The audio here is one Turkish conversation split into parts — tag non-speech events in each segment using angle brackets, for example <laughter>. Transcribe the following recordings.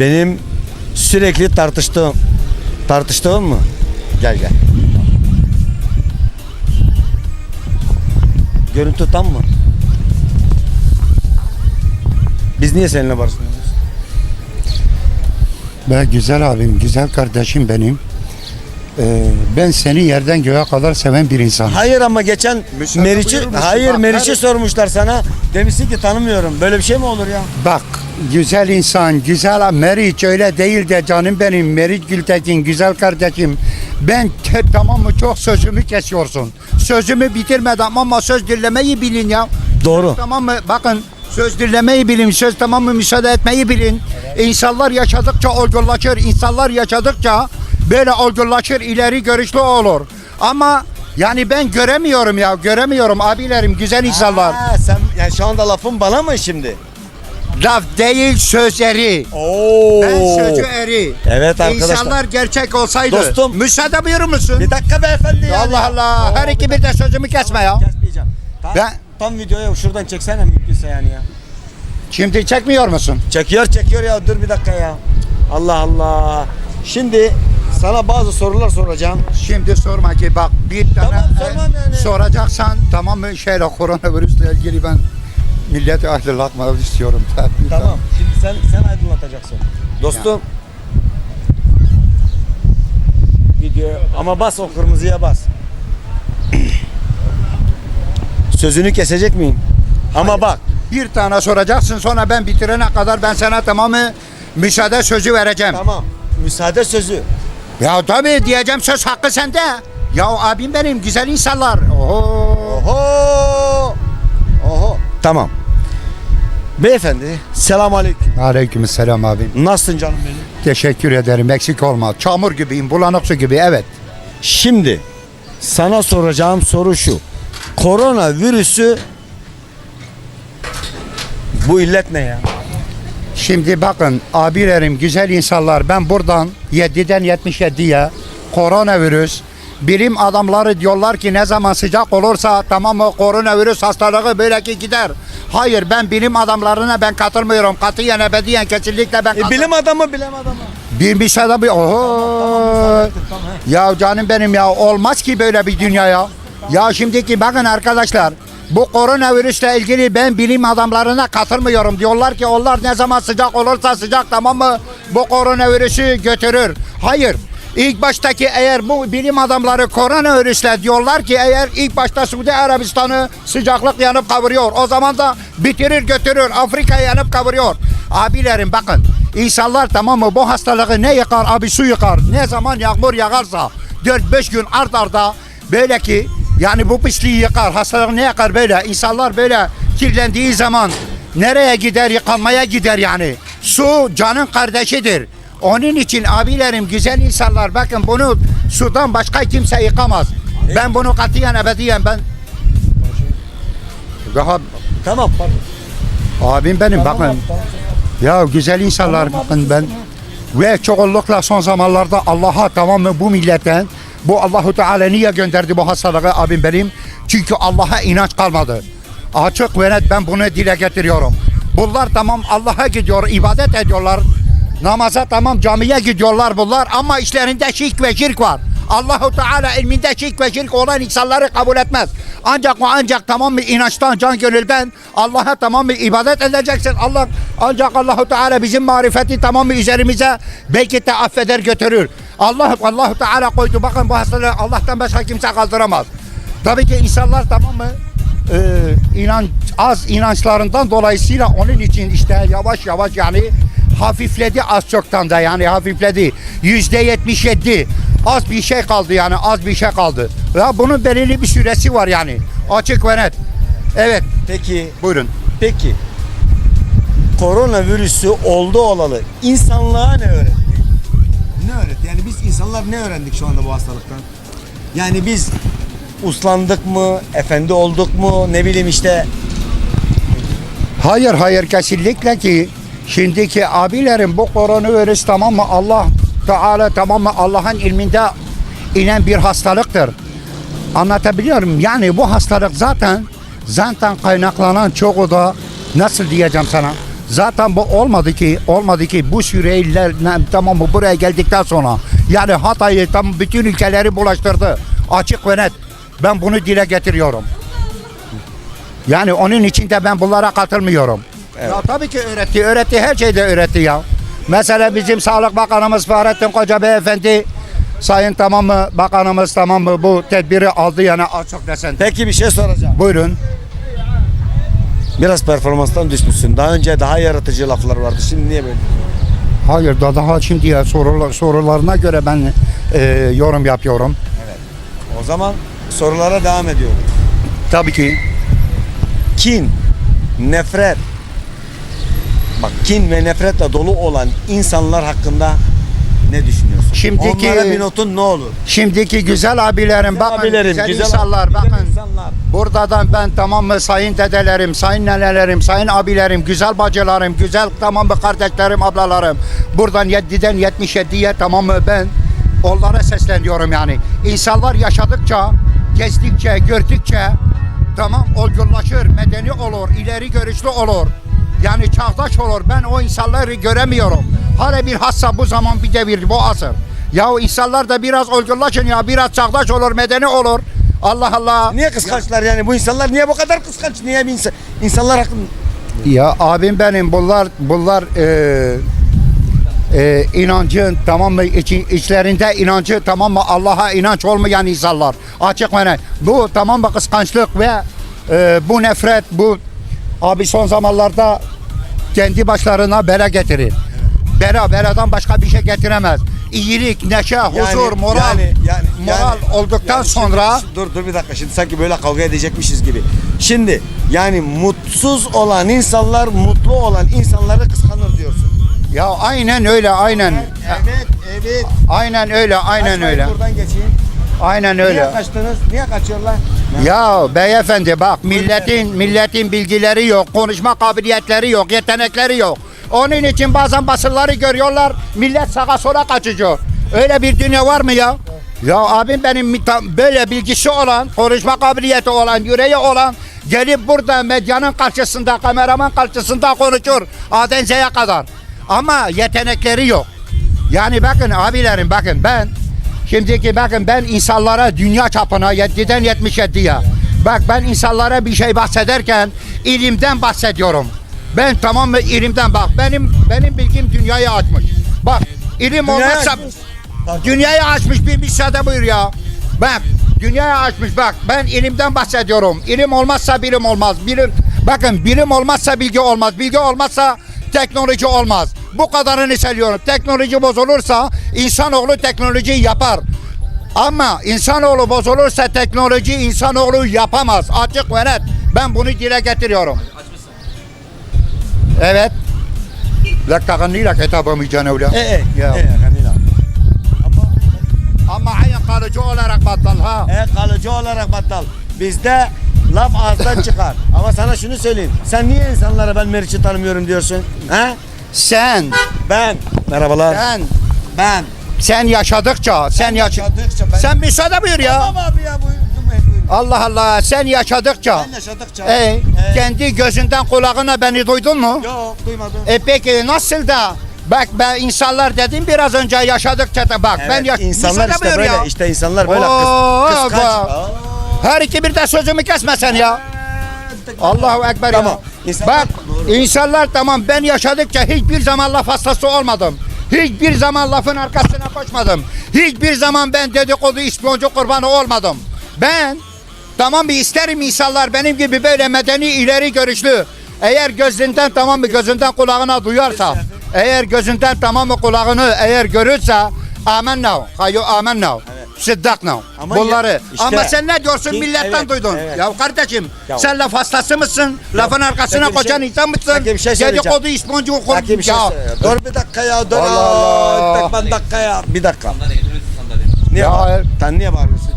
Benim sürekli tartıştığım tartıştığım mı? Gel gel. Görüntü tam mı? Biz niye seninle barışmıyoruz? Be güzel abim, güzel kardeşim benim. Ee, ben seni yerden göğe kadar seven bir insan. Hayır ama geçen Müsaade Meriç'i hayır Bak, Meriç'i her- sormuşlar sana. Demişsin ki tanımıyorum. Böyle bir şey mi olur ya? Bak güzel insan, güzel Meriç öyle değil de canım benim. Meriç Gültekin, güzel kardeşim. Ben te, tamam mı çok sözümü kesiyorsun. Sözümü bitirmeden ama söz dinlemeyi bilin ya. Doğru. Tamam mı? Bakın söz dinlemeyi bilin, söz tamam mı müsaade etmeyi bilin. İnsanlar yaşadıkça olgunlaşır, insanlar yaşadıkça böyle olgunlaşır, ileri görüşlü olur. Ama yani ben göremiyorum ya, göremiyorum abilerim, güzel insanlar. Ha, sen yani şu anda lafın bana mı şimdi? Laf değil söz eri. Oo. Ben sözü eri. Evet arkadaşlar. İnsanlar gerçek olsaydı. Dostum. Müsaade buyurur musun? Bir dakika beyefendi ya. Allah Allah. Her iki bir de sözümü kesme ya. Kesmeyeceğim. Tam, Ben- tam videoya şuradan çeksene mümkünse yani ya. Şimdi çekmiyor musun? Çekiyor çekiyor ya dur bir dakika ya. Allah Allah. Şimdi sana bazı sorular soracağım. Şimdi sorma ki bak bir tane Tamam, sormam yani. soracaksan tamam mı şeyle koronavirüsle ilgili ben milleti aydınlatmak istiyorum. <laughs> Tabii, Tamam. Şimdi sen sen aydınlatacaksın. Dostum. Video ama bas o kırmızıya bas. Sözünü kesecek miyim? Ama bak. Bir tane soracaksın sonra ben bitirene kadar ben sana tamamı müsaade sözü vereceğim. Tamam. Müsaade sözü. Ya tabii diyeceğim söz hakkı sende. Ya abim benim güzel insanlar. Oho. Oho. Oho. Tamam. Beyefendi selam aleyküm. Aleykümselam abim. Nasılsın canım benim? Teşekkür ederim. Eksik olma. Çamur gibiyim, bulanık su gibi. Evet. Şimdi sana soracağım soru şu. Korona virüsü bu illet ne ya? Şimdi bakın abilerim, güzel insanlar ben buradan 7'den 77'ye koronavirüs bilim adamları diyorlar ki ne zaman sıcak olursa tamam mı koronavirüs hastalığı böyle ki gider. Hayır ben bilim adamlarına ben katılmıyorum. Katiyen ebediyen kesinlikle ben E, bilim adamı bilim adamı. Bir bir şey de bir oho. Ya canım benim ya olmaz ki böyle bir dünya ya. Ya şimdiki bakın arkadaşlar bu koronavirüsle ilgili ben bilim adamlarına katılmıyorum. Diyorlar ki onlar ne zaman sıcak olursa sıcak tamam mı bu koronavirüsü götürür. Hayır. İlk baştaki eğer bu bilim adamları koronavirüsle diyorlar ki eğer ilk başta Suudi Arabistan'ı sıcaklık yanıp kavuruyor. O zaman da bitirir götürür. Afrika yanıp kavuruyor. Abilerim bakın İnsanlar tamam mı bu hastalığı ne yıkar abi su yıkar. Ne zaman yağmur yağarsa 4-5 gün art arda böyle ki yani bu pisliği yıkar. Hastalığı ne yakar böyle. İnsanlar böyle kirlendiği zaman nereye gider yıkanmaya gider yani. Su canın kardeşidir. Onun için abilerim güzel insanlar bakın bunu sudan başka kimse yıkamaz. Ben bunu katiyen ebediyen ben daha Tamam pardon. abim benim bakın ya güzel insanlar bakın ben ve çoğunlukla son zamanlarda Allah'a tamam mı bu milletten bu Allahu Teala niye gönderdi bu hastalığı abim benim? Çünkü Allah'a inanç kalmadı. Açık ve net ben bunu dile getiriyorum. Bunlar tamam Allah'a gidiyor, ibadet ediyorlar. Namaza tamam camiye gidiyorlar bunlar ama işlerinde şirk ve şirk var. Allahu Teala ilminde şirk ve şirk olan insanları kabul etmez. Ancak o ancak tamam mı inançtan, can gönülden Allah'a tamam mı ibadet edeceksin. Allah ancak Allahu Teala bizim marifeti tamam üzerimize belki de affeder götürür. Allah Allahu Teala koydu. Bakın bu hastalığı Allah'tan başka kimse kaldıramaz. Tabii ki insanlar tamam mı? Ee, inan az inançlarından dolayısıyla onun için işte yavaş yavaş yani hafifledi az çoktan da yani hafifledi. Yüzde yetmiş yedi. Az bir şey kaldı yani az bir şey kaldı. Ya bunun belirli bir süresi var yani. Açık ve net. Evet Peki buyurun. peki korona virüsü oldu olalı insanlığa ne öğretti? Ne öğretti? Yani insanlar ne öğrendik şu anda bu hastalıktan? Yani biz uslandık mı, efendi olduk mu, ne bileyim işte Hayır hayır kesinlikle ki şimdiki abilerin bu koronavirüs tamam mı Allah Teala tamam mı Allah'ın ilminde inen bir hastalıktır. Anlatabiliyor muyum? Yani bu hastalık zaten zaten kaynaklanan çoğu da nasıl diyeceğim sana? Zaten bu olmadı ki olmadı ki bu ne- tamam mı buraya geldikten sonra yani Hatay'ı tam bütün ülkeleri bulaştırdı. Açık ve net. Ben bunu dile getiriyorum. Yani onun için de ben bunlara katılmıyorum. Ya tabii ki öğretti. Öğretti her şeyde öğretti ya. Mesela bizim Sağlık Bakanımız Fahrettin Koca Beyefendi Sayın tamam mı bakanımız tamam mı bu tedbiri aldı yani açık desen. Peki bir şey soracağım. Buyurun. Biraz performanstan düşmüşsün. Daha önce daha yaratıcı laflar vardı. Şimdi niye böyle? Hayır da daha şimdi ya sorular, sorularına göre ben e, yorum yapıyorum. O zaman sorulara devam ediyorum. Tabii ki. Kin, nefret. Bak kin ve nefretle dolu olan insanlar hakkında ne düşünüyorsun? Şimdiki- Onlara bir notun ne olur? Şimdiki güzel abilerim bakın Abilerim, güzel, güzel- insanlar güzel bakın. insanlar. Buradan ben tamam mı sayın dedelerim, sayın nenelerim, sayın abilerim, güzel bacılarım, güzel tamam mı kardeşlerim, ablalarım. Buradan 7'den 77'ye tamam mı ben onlara sesleniyorum yani. İnsanlar yaşadıkça, gezdikçe, gördükçe tamam olgunlaşır, medeni olur, ileri görüşlü olur. Yani çağdaş olur. Ben o insanları göremiyorum. Hala bir hassa bu zaman bir devir, bu asır. Ya o insanlar da biraz olgunlaşın ya, biraz çağdaş olur, medeni olur. Allah Allah. Niye kıskançlar yani? Bu insanlar niye bu kadar kıskanç? Niye bir insan, insanlar hakkında? Ya abim benim bunlar bunlar e, e, inancın tamam mı içi, içlerinde inancı tamam mı Allah'a inanç olmayan insanlar açık net. Bu tamam mı kıskançlık ve e, bu nefret bu abi son zamanlarda kendi başlarına bela getirir. Bela beladan başka bir şey getiremez. İyilik, neşe, huzur, moral yani, yani, moral yani- olduktan yani şimdi- sonra dur dur bir dakika şimdi sanki böyle kavga edecekmişiz gibi. Şimdi yani mutsuz olan insanlar mutlu olan insanları kıskanır diyorsun. ya aynen öyle aynen. Evet, evet. Aynen öyle, aynen Kaçmayın, öyle. Buradan geçeyim. Aynen Niye öyle. kaçtınız? Niye kaçıyorlar? Ya beyefendi bak milletin milletin bilgileri yok, konuşma kabiliyetleri yok, yetenekleri yok. Onun için bazen basınları görüyorlar, millet sağa sola kaçıyor. Öyle bir dünya var mı ya? Ya abim benim böyle bilgisi olan, konuşma kabiliyeti olan, yüreği olan gelip burada medyanın karşısında, kameraman karşısında konuşur. A'den Z'ye kadar. Ama yetenekleri yok. Yani bakın abilerim bakın ben Şimdiki bakın ben insanlara dünya çapına 7'den 77'ye bak ben insanlara bir şey bahsederken ilimden bahsediyorum. Ben tamam mı ilimden bak benim benim bilgim dünyayı açmış. Bak ilim Dünyayı olmazsa açmış. dünyayı açmış bir müsaade buyur ya. Bak dünyayı açmış bak ben ilimden bahsediyorum. İlim olmazsa bilim olmaz. Bilim bakın bilim olmazsa bilgi olmaz. Bilgi olmazsa teknoloji olmaz. Bu kadarını söylüyorum. Teknoloji bozulursa insanoğlu teknolojiyi yapar. Ama insanoğlu bozulursa teknoloji insanoğlu yapamaz. Açık ve net. Ben bunu dile getiriyorum. Evet. Lek taganıyla kitabımı canavla. E e. Ya. E Kamila. Ama Ama ayın kalıcı olarak battal ha. e kalıcı olarak battal. Bizde laf ağızdan çıkar. Ama sana şunu söyleyeyim. Sen niye insanlara ben Meriç'i tanımıyorum diyorsun? He? Sen, Ben. Merhabalar. sen, Ben. sen yaşadıkça, sen yaş yaşadıkça ben- Sen müsaade buyur ya. Tamam abi ya buyurun. Allah Allah, sen yaşadıkça. Ben yaşadıkça. Ey, E, kendi gözünden kulağına beni duydun mu? Yok duymadım. E peki nasıl da? Bak ben insanlar dedim biraz önce yaşadıkça da bak ben yaş insanlar işte buyur böyle ya. işte insanlar böyle Oo, kıs, kıskanç. bak. Aa. Her iki bir de sözümü kesmesen ya. Allahu Ekber Tamam. ya. İnsanlar- Bak Doğru. insanlar tamam ben yaşadıkça hiçbir zaman laf hastası olmadım. Hiçbir zaman lafın arkasına koşmadım. Hiçbir zaman ben dedikodu ispiyoncu kurbanı olmadım. Ben tamam mı isterim insanlar benim gibi böyle medeni ileri görüşlü. Eğer gözünden tamam mı gözünden kulağına duyarsa eğer gözünden tamam mı kulağını eeğer görürse amenna. Hayo amenna. Sıddakna. Ama Bunları. ya- işte- Ama sen ne diyorsun Ki- milletten evet, duydun. evet. Ya kardeşim Ya- sen laf hastası mısın? Lafın arkasına peki bir koşan şey- insan mısın? peki bir şey söyleyeceğim. Dedikodu isponcu okur. Peki bir şey ya. söyle. Dur bir dakika ya dur. Allah Allah. Allah. Bir dakika ya. Bir dakika. Niye Ya- bağır- Sen niye bağırıyorsun?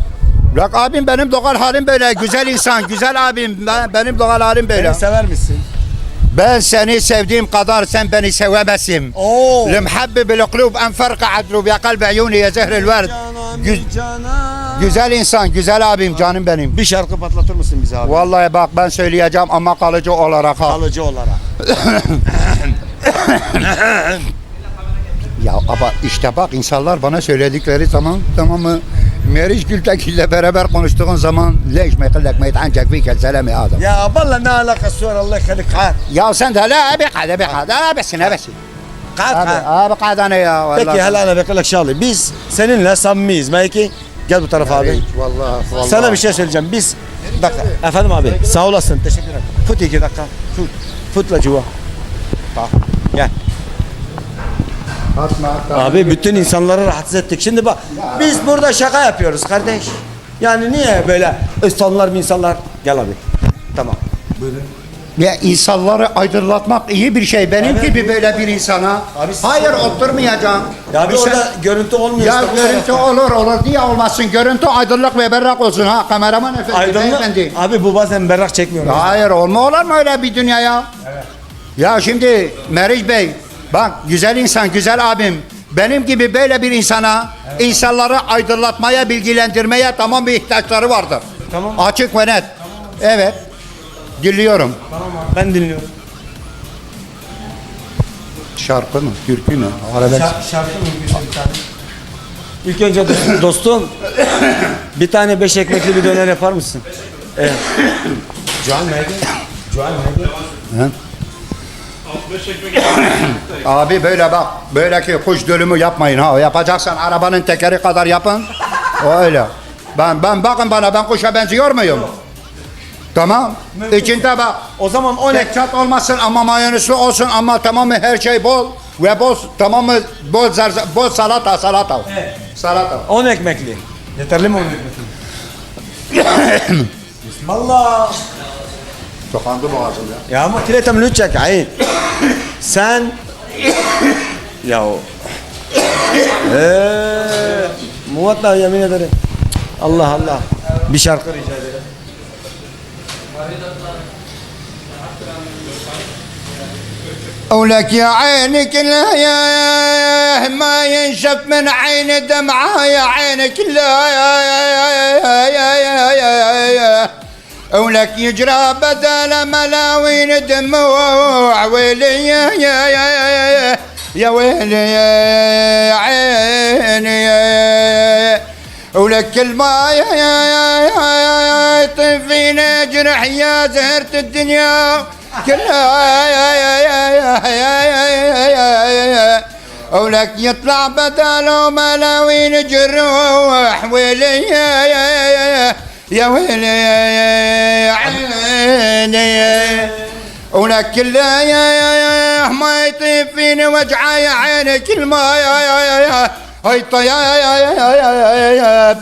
Bak abim benim doğal halim böyle. Güzel insan, güzel abim. Ben, benim doğal halim böyle. Beni sever misin? Ben seni sevdiğim kadar sen beni sevemezsin. Oo. Lemhabbil kulub en farka adlu ya kalbi ayuni ya zehril verd. Güz güzel insan, güzel abim, canım benim. Bir şarkı patlatır mısın bize abi? Vallahi bak ben söyleyeceğim ama kalıcı olarak ha. Kalıcı olarak. <coughs> ya ama işte bak insanlar bana söyledikleri zaman tamam mı? Meriç Gültekin ile beraber konuştuğun zaman leş meklek meyt ancak bir kez selami adam. Ya vallahi ne alakası var Allah yıkalik. Ha. Ya sen de la abi kada abi kada abesin abesin. Abi ha. abi kada ne ya. Peki hala ana bekalak şahlı. Biz seninle samimiyiz. Belki gel bu tarafa abi. Vallahi vallahi. Sana bir şey söyleyeceğim. Biz dakika. Efendim abi sağ olasın. Teşekkür ederim. Fut iki dakika. Fut. Futla cuva. Bak. Gel. Abi bütün insanları rahatsız ettik. Şimdi bak biz burada şaka yapıyoruz kardeş. Yani niye böyle insanlar insanlar gel abi. Tamam. Buyurun. Ya insanları aydınlatmak iyi bir şey. Benim Evet. gibi böyle bir insana. Abi siz- Hayır oturmayacağım. Ya Bir orada görüntü olmuyor. Ya işte bu görüntü tarafta. olur olur diye olmasın. Görüntü aydınlık ve berrak olsun ha kameraman efendi. Aydınlık. beyefendi. Abi bu bazen berrak çekmiyor. Hayır olma olur mu öyle bir dünya ya? Ya şimdi Meriç Bey bak güzel insan güzel abim benim gibi böyle bir insana insanları aydınlatmaya bilgilendirmeye tamam bir ihtiyaçları vardır. Tamam. Açık ve net. Evet. Dinliyorum. Ben dinliyorum. Şarkı mı? Türkü mü? Arabesk. Şar- şarkı mı? İlk önce do- dostum bir tane beş ekmekli bir döner yapar mısın? Evet. Cuan nerede? Cuan nerede? <coughs> Abi böyle bak, böyle ki kuş dölümü yapmayın ha. Yapacaksan arabanın tekeri kadar yapın. O öyle. Ben ben bakın bana ben kuşa benziyor muyum? Tamam. İçinde bak. O zaman on ek Tek çat olmasın ama mayonezli olsun ama tamam mı her şey bol ve bol tamam mı bol zar, bol salata salata. Evet. Salata. on ekmekli. Yeterli mi on ekmekli? <coughs> Bismillah. Tıkandı boğazım ya. Ya ama kilete mi lütçek hayır. Sen ya o Eee Muvatla yemin ederim. Allah Allah. Bir şarkı rica ederim. ولك يا عينك لا يا ما ينشف من عين دمعة يا عينك لا يا يا يا يا يا يا يا ولك يجرى بدل ملاوين دموع ويلي يا يا يا يا يا ويلي يا عيني يا ولك الماء يا يا يا يا يطيب فينا جرح يا زهرة الدنيا كلها يا يا يا يا يا يا يا يا يا ولك يطلع بداله ملاوين جروح ويلي يا يا يا يا ويلي يا يا عيني يا ولك كلها يا يا يا ما يطيب فيني وجعه يا عيني كل ما يا يا يا يا هاي يا يا يا يا يا يا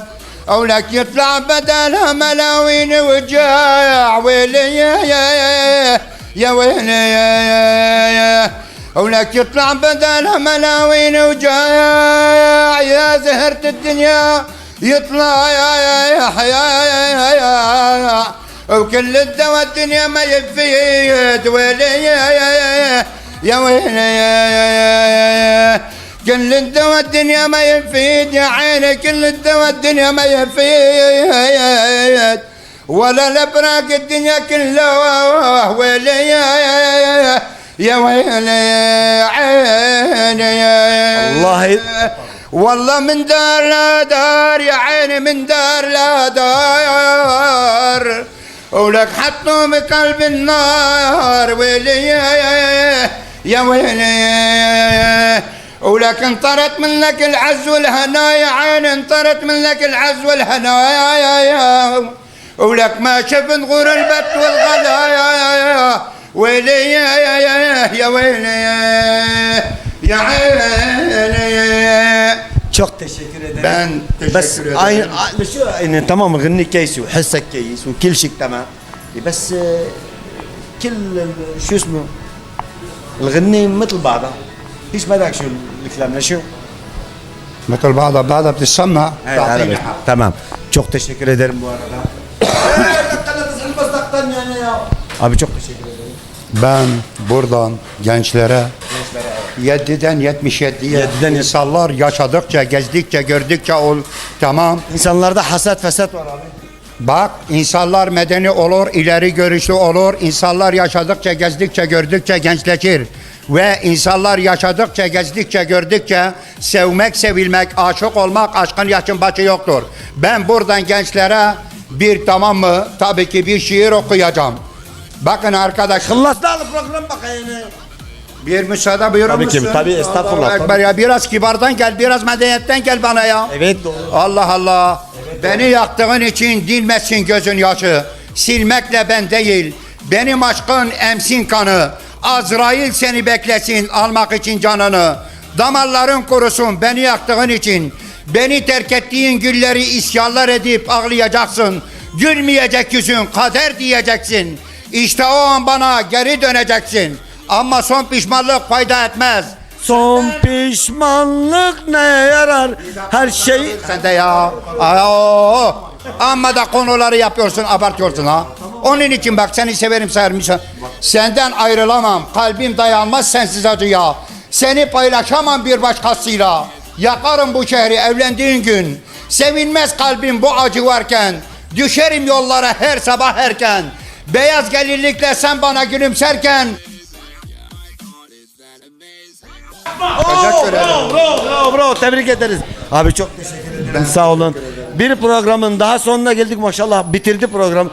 يا ولك يطلع بدلها ملاوين وجاع ويلي يا يا يا يا ويلي يا يا يا ولك يطلع بدلها ملاوين وجاع يا زهرة الدنيا يطلع يا يا يا يا يا يا يا وكل الدواء الدنيا ما يفيد ويلي يا يا يا يا ويلي يا يا يا كل الدواء الدنيا ما يفيد يا عيني كل الدواء الدنيا ما يفيد ولا الابراق الدنيا كلها ويلي يا يا يا يا ويلي يا عيني يا والله من دار لا دار يا عيني من دار لا دار. ولك حطوا بقلب النار ويلي يا ويلي. ولك انطرت منك العز والهنا يا عيني انطرت منك العز والهنا يا يا يا ولك ما شفت غور البت والغلا يا يا يا ويلي يا يا يا ويلي يا عيني. Çok teşekkür ederim. Ben teşekkür بس ederim. عين شو يعني تمام غني كيس وحسك كيس وكل شيء تمام بس آه، كل ال- شو اسمه الغني مثل بعضها فيش بدك شو الكلام شو مثل بعضها بعضها بتسمع تعطيني حق. Tamam. Çok teşekkür ederim bu arada. Abi çok teşekkür ederim. Ben buradan gençlere 7'den 77'ye 7'den insanlar yaşadıkça, gezdikçe, gördükçe ol tamam. İnsanlarda hasat fesat var abi. Bak insanlar medeni olur, ileri görüşlü olur. İnsanlar yaşadıkça, gezdikçe, gördükçe gençleşir. Ve insanlar yaşadıkça, gezdikçe, gördükçe sevmek, sevilmek, aşık olmak, aşkın yaşın başı yoktur. Ben buradan gençlere bir tamam mı? Tabii ki bir şiir okuyacağım. Bakın arkadaşlar. Alıp program bakayım. Bir müsaade buyurur Tabii ki, musun? tabii, estağfurullah, Allahu Ekber ya biraz kibardan gel, biraz medeniyetten gel bana ya. Evet doğru. Allah Allah. Beni yaktığın için dilmesin gözün yaşı. Silmekle ben değil. Benim aşkın emsin kanı. Azrail seni beklesin almak için canını. Damarların kurusun beni yaktığın için. Beni terk ettiğin gülleri isyanlar edip ağlayacaksın. Gülmeyecek yüzün kader diyeceksin. İşte o an bana geri döneceksin. Ama son pişmanlık fayda etmez. Son pişmanlık ne yarar? Her şey Sen de ya. Aa, amma da konuları yapıyorsun, abartıyorsun ha. Onun için bak seni severim sayarım. Senden ayrılamam. Kalbim dayanmaz sensiz acıya. Seni paylaşamam bir başkasıyla. Yakarım bu şehri evlendiğin gün. Sevinmez kalbim bu acı varken. Düşerim yollara her sabah erken. Beyaz gelinlikle sen bana gülümserken. Bravo, bravo, bravo, bravo, bravo. Tebrik ederiz. Abi çok teşekkür ederim. Sağ olun. Bir programın daha sonuna geldik maşallah. Bitirdi program.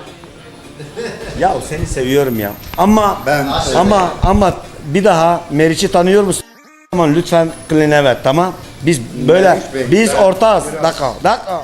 Ya seni seviyorum ya. Ama Ben ama ama bir daha Meriç'i tanıyor musun? Aman lütfen clean evet tamam. Biz böyle Meriç Bey, biz ben ortağız. Dakika, dakika.